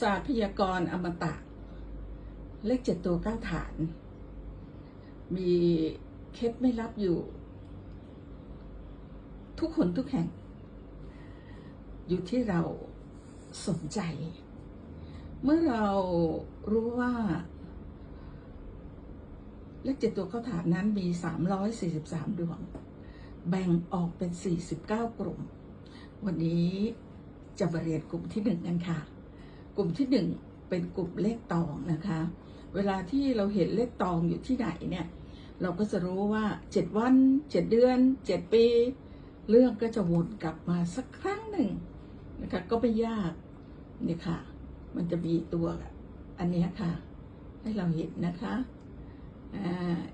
ศาสตร์พยากรณ์อมตะ เลขเจ็ดตัวเก้าฐาน มีเคล็ดไม่ลับอยู่ ทุกคนทุกแห่ง อยู่ที่เราสนใจ เมื่อเรารู้ว่าเลขเจ็ดตัวเก้าฐานนั้นมี 343 ดวง แบ่งออกเป็น 49 กลุ่ม วันนี้จะมาเรียนกลุ่มที่หนึ่งกันค่ะ กลุ่มที่หนึ่งเป็นกลุ่มเลขตองนะคะ เวลาที่เราเห็นเลขตองอยู่ที่ไหนเนี่ย เราก็จะรู้ว่าเจ็ดวันเจ็ดเดือนเจ็ดปี เรื่องก็จะวนกลับมาสักครั้งหนึ่งนะคะก็ไม่ยากนี่ค่ะ มันจะมีตัวอันเนี้ยค่ะ ให้เราเห็นนะคะ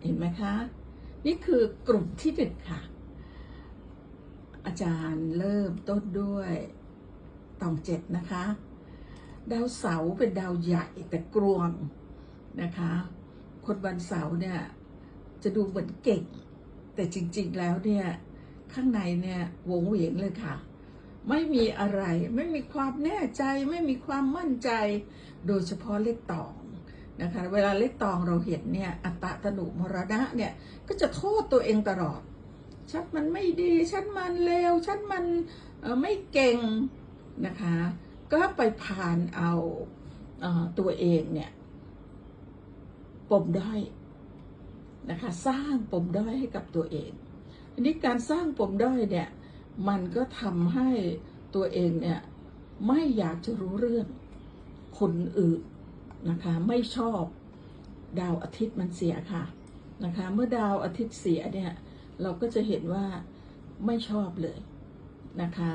เห็นไหมคะ นี่คือกลุ่มที่หนึ่งค่ะ อาจารย์เริ่มต้นด้วยตองเจ็ดนะคะ ดาวเสาร์เป็นดาวใหญ่แต่กรวงนะคะ คนวันเสาร์เนี่ยจะดูเหมือนเก่ง แต่จริง ๆ แล้วเนี่ยข้างในเนี่ยวงเหวงเลยค่ะ ไม่มีอะไรไม่มีความแน่ใจไม่มีความมั่นใจ โดยเฉพาะเลขตองนะคะเวลาเลขตองเราเห็นเนี่ยอัตตะนุมรณะเนี่ยก็จะโทษตัวเองตลอด ฉันมันไม่ดี ฉันมันเลวฉันมันไม่เก่งนะคะ ก็ไปผ่านเอาเอ่อตัวเองเนี่ยปมด้อยนะคะสร้างปมด้อยให้กับตัวเองอันนี้การสร้างปมด้อยเนี่ยมันก็ทำให้ตัวเองเนี่ยไม่อยากจะรู้เรื่องคนอื่นนะคะไม่ชอบดาวอาทิตย์มันเสียค่ะนะคะเมื่อดาวอาทิตย์เสียเนี่ยเราก็จะเห็นว่าไม่ชอบเลยนะคะ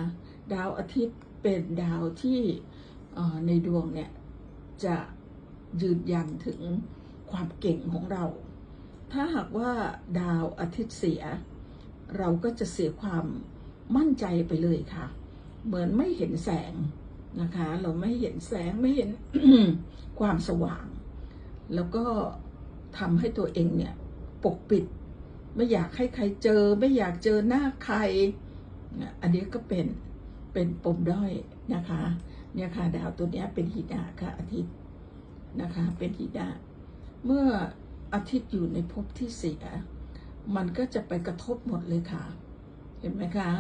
ดาวอาทิตย์ เป็นดาวที่ในดวงเนี่ยจะยืนยันถึงความเก่งของเรา ถ้าหากว่าดาวอาทิตย์เสีย เราก็จะเสียความมั่นใจไปเลยค่ะ เหมือนไม่เห็นแสงนะคะ เราไม่เห็นแสงไม่เห็นความสว่าง แล้วก็ทำให้ตัวเองเนี่ยปกปิด ไม่อยากให้ใครเจอ ไม่อยากเจอหน้าใคร อันนี้ก็เป็น เป็นปมด้อยนะคะ เนี่ยค่ะดาวตัวเนี้ยเป็นหินาค่ะอาทิตย์นะคะ เป็นหินาเมื่ออาทิตย์อยู่ในภพที่เสีย มันก็จะไปกระทบหมดเลยค่ะ เห็นไหมคะ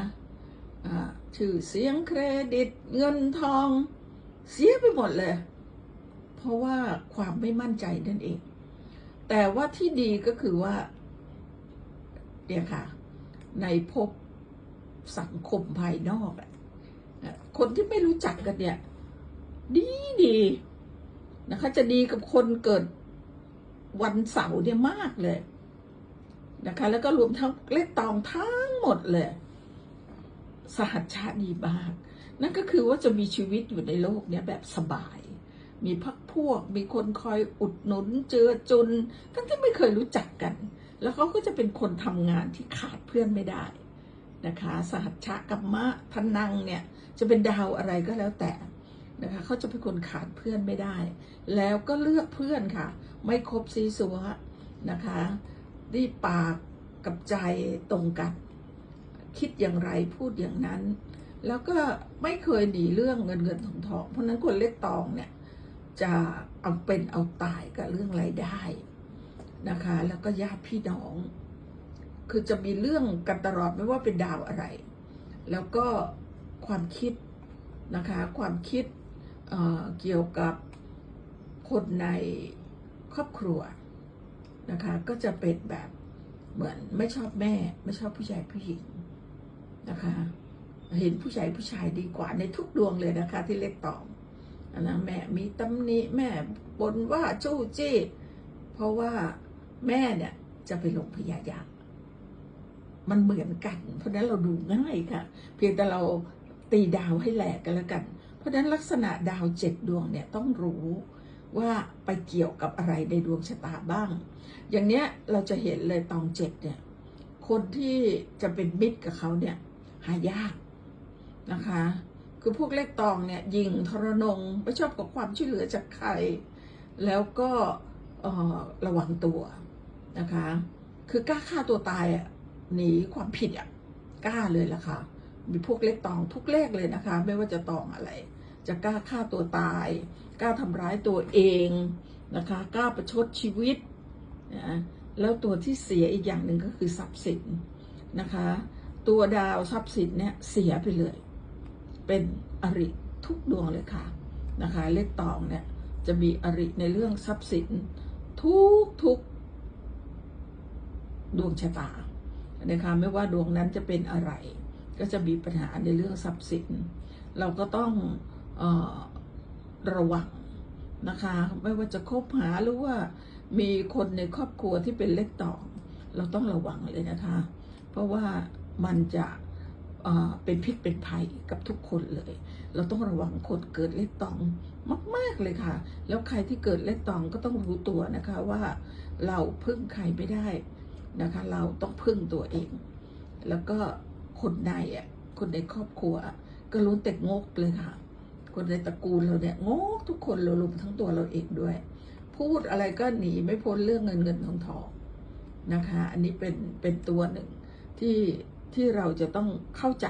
อ่าชื่อเสียงเครดิตเงินทองเสียไปหมดเลย เพราะว่าความไม่มั่นใจนั่นเอง แต่ว่าที่ดีก็คือว่าเนี่ยค่ะ ในภพสังคมภายนอก คนที่ไม่รู้จักกันเนี่ย ดีดีนะคะ จะดีกับคนเกิดวันเสาร์เนี่ยมากเลยนะคะ แล้วก็รวมทั้งเลขตองทั้งหมดเลย สหัชชาดีมาก นั่นก็คือว่าจะมีชีวิตอยู่ในโลกเนี้ยแบบสบาย มีพักพวก มีคนคอยอุดหนุนเจือจุน ทั้งที่ไม่เคยรู้จักกัน แล้วเขาก็จะเป็นคนทำงานที่ขาดเพื่อนไม่ได้ นะคะสหัชชะกัมมะทนังเนี่ยจะเป็นดาวอะไรก็แล้วแต่นะคะเขาจะเป็นคนขาดเพื่อนไม่ได้ แล้วก็เลือกเพื่อนค่ะ ไม่คบซีซัวนะคะที่ปากกับใจตรงกัน คิดอย่างไรพูดอย่างนั้น แล้วก็ไม่เคยหนีเรื่องเงินเงินทองทองเพราะนั้นคนเล็กตองเนี่ยจะเอาเป็นเอาตายกับเรื่องรายได้นะคะ แล้วก็ญาติพี่น้อง คือจะมีเรื่องกันตลอดไม่ว่าเป็นดาวอะไร แล้วก็ความคิดนะคะ ความคิดเเกี่ยวกับคนในครอบครัวนะคะ ก็จะเป็นแบบเหมือนไม่ชอบแม่ ไม่ชอบผู้ชายผู้หญิงนะคะ เห็นผู้ชายผู้ชายดีกว่าในทุกดวงเลยนะคะ ที่เล็กตองนะแม่มีตำหนิแม่บนว่าจู้จี้ เพราะว่าแม่เนี่ยจะไปลงพยายาม มันเหมือนกัน เพราะนั้นเราดูง่ายค่ะ เพียงแต่เราตีดาวให้แหลกกันแล้วกัน เพราะนั้นลักษณะดาวเจ็ดดวงเนี่ยต้องรู้ว่าไปเกี่ยวกับอะไรในดวงชะตาบ้าง อย่างเนี้ยเราจะเห็นเลยตองเจ็ดเนี่ย คนที่จะเป็นมิตรกับเขาเนี่ยหายากนะคะ คือพวกเลขตองเนี่ยยิงทรนงไม่ชอบกับความช่วยเหลือจากใคร แล้วก็ระวังตัวนะคะ คือกล้าฆ่าตัวตายอะ หนีความผิดอะกล้าเลยล่ะค่ะ มีพวกเลขตองทุกเลขเลยนะคะ ไม่ว่าจะตองอะไร จะกล้าฆ่าตัวตาย กล้าทำร้ายตัวเองนะคะ กล้าประชดชีวิตนะแล้วตัวที่เสียอีกอย่างหนึ่งก็คือทรัพย์สินนะคะ ตัวดาวทรัพย์สินเนี่ยเสียไปเลย เป็นอริทุกดวงเลยค่ะนะคะ เลขตองเนี่ยจะมีอริในเรื่องทรัพย์สินทุกทุกดวงชะตา นะคะไม่ว่าดวงนั้นจะเป็นอะไร ก็จะมีปัญหาในเรื่องทรัพย์สิน เราก็ต้องออระวังนะคะ ไม่ว่าจะคบหาหรือว่ามีคนในครอบครัวที่เป็นเลขตองเราต้องระวังเลยนะคะ เพราะว่ามันจะเป็นพิษเป็นภัยกับทุกคนเลย เราต้องระวังคนเกิดเลขตองมาก ๆเลยค่ะ แล้วใครที่เกิดเลขตองก็ต้องรู้ตัวนะคะว่าเราพึ่งใครไม่ได้ นะคะ เราต้องพึ่งตัวเอง แล้วก็คนในอะคนในครอบครัว ก็ล้วนแต่งกเลยค่ะ คนในตระกูลเราเนี่ยงกทุกคนเรารวมทั้งตัวเราเองด้วย พูดอะไรก็หนีไม่พ้นเรื่องเงินเงินทองทองนะคะ อันนี้เป็นเป็นตัวหนึ่งที่ที่เราจะต้องเข้าใจ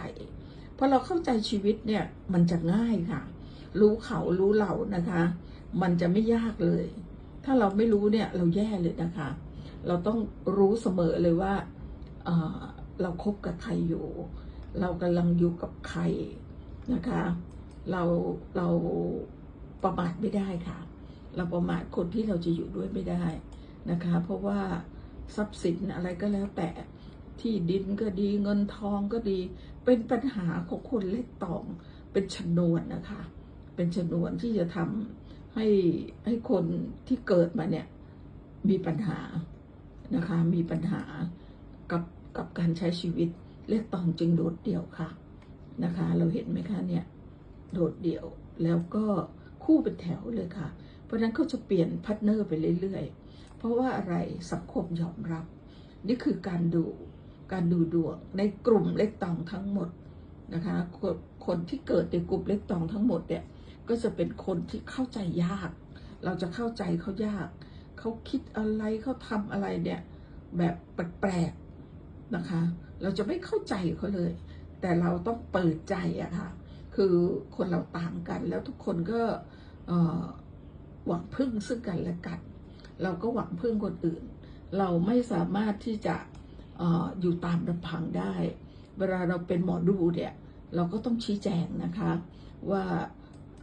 พอเราเข้าใจชีวิตเนี่ยมันจะง่ายค่ะ รู้เขารู้เรานะคะ มันจะไม่ยากเลย ถ้าเราไม่รู้เนี่ยเราแย่เลยนะคะ เราต้องรู้เสมอเลยว่าเราคบกับใครอยู่ เรากำลังอยู่กับใครนะคะ เราเราประมาทไม่ได้ค่ะ เราประมาทคนที่เราจะอยู่ด้วยไม่ได้นะคะ เพราะว่าทรัพย์สินอะไรก็แล้วแต่ที่ดินก็ดีเงินทองก็ดี เป็นปัญหาของคนเล็กตอง เป็นชนวนนะคะ เป็นชนวนที่จะทำให้ให้คนที่เกิดมาเนี่ยมีปัญหา นะคะมีปัญหากับกับการใช้ชีวิตเล็กตองจึงโดดเดี่ยวค่ะนะคะ เราเห็นไหมคะเนี่ยโดดเดี่ยวแล้วก็คู่เป็นแถวเลยค่ะ เพราะฉะนั้นเขาจะเปลี่ยนพาร์ทเนอร์ไปเรื่อยๆ เพราะว่าอะไรสังคมยอมรับ นี่คือการดูการดูดวงในกลุ่มเล็กตองทั้งหมดนะคะคนคนที่เกิดในกลุ่มเล็กตองทั้งหมดเนี่ยก็จะเป็นคนที่เข้าใจยาก เราจะเข้าใจเขายาก เขาคิดอะไรเขาทำอะไรเนี่ย แบบแปลกๆนะคะ เราจะไม่เข้าใจเขาเลย แต่เราต้องเปิดใจอะค่ะ คือคนเราต่างกัน แล้วทุกคนก็หวังพึ่งซึ่งกันและกัน เราก็หวังพึ่งคนอื่น เราไม่สามารถที่จะอออยู่ตามลำพังได้ เวลาเราเป็นหมอดูเนี่ย เราก็ต้องชี้แจงนะคะ ว่า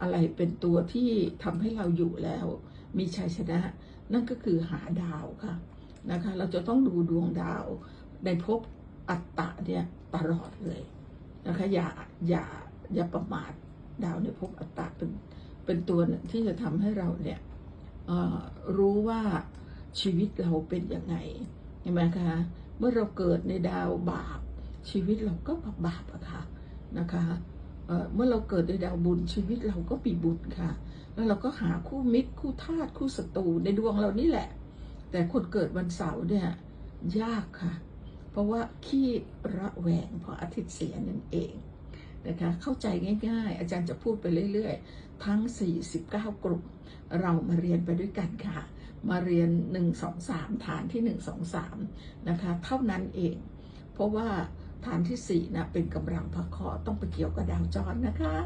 อะไรเป็นตัวที่ทำให้เราอยู่แล้ว มีชัยชนะ นั่นก็คือหาดาวค่ะนะคะ เราจะต้องดูดวงดาวในภพอัตตะเนี่ยตลอดเลยนะคะอย่าอย่าอย่าประมาทดาวในภพอัตตะเป็นเป็นตัวที่จะทำให้เราเนี่ยรู้ว่าชีวิตเราเป็นยังไงเห็นไหมคะเมื่อเราเกิดในดาวบาป ชีวิตเราก็บาปอะค่ะนะคะเเมื่อเราเกิดในดาวบุญชีวิตเราก็ปีบุญค่ะ แล้วเราก็หาคู่มิตรคู่ทาสคู่ศัตรูในดวงเรานี่แหละ แต่คนเกิดวันเสาร์เนี่ยยากค่ะ เพราะว่าขี้ระแวงเพราะอาทิตย์เสียนั่นเองนะคะเข้าใจง่าย ๆ อาจารย์จะพูดไปเรื่อยๆ ทั้ง 49 กลุ่ม เรามาเรียนไปด้วยกันค่ะ มาเรียน 1 2 3 ฐานที่ 1 2 3 นะคะ เท่านั้นเอง เพราะว่าฐานที่4นะเป็นกำลังพระเคราะต้องไปเกี่ยวกับดาวจรนะคะ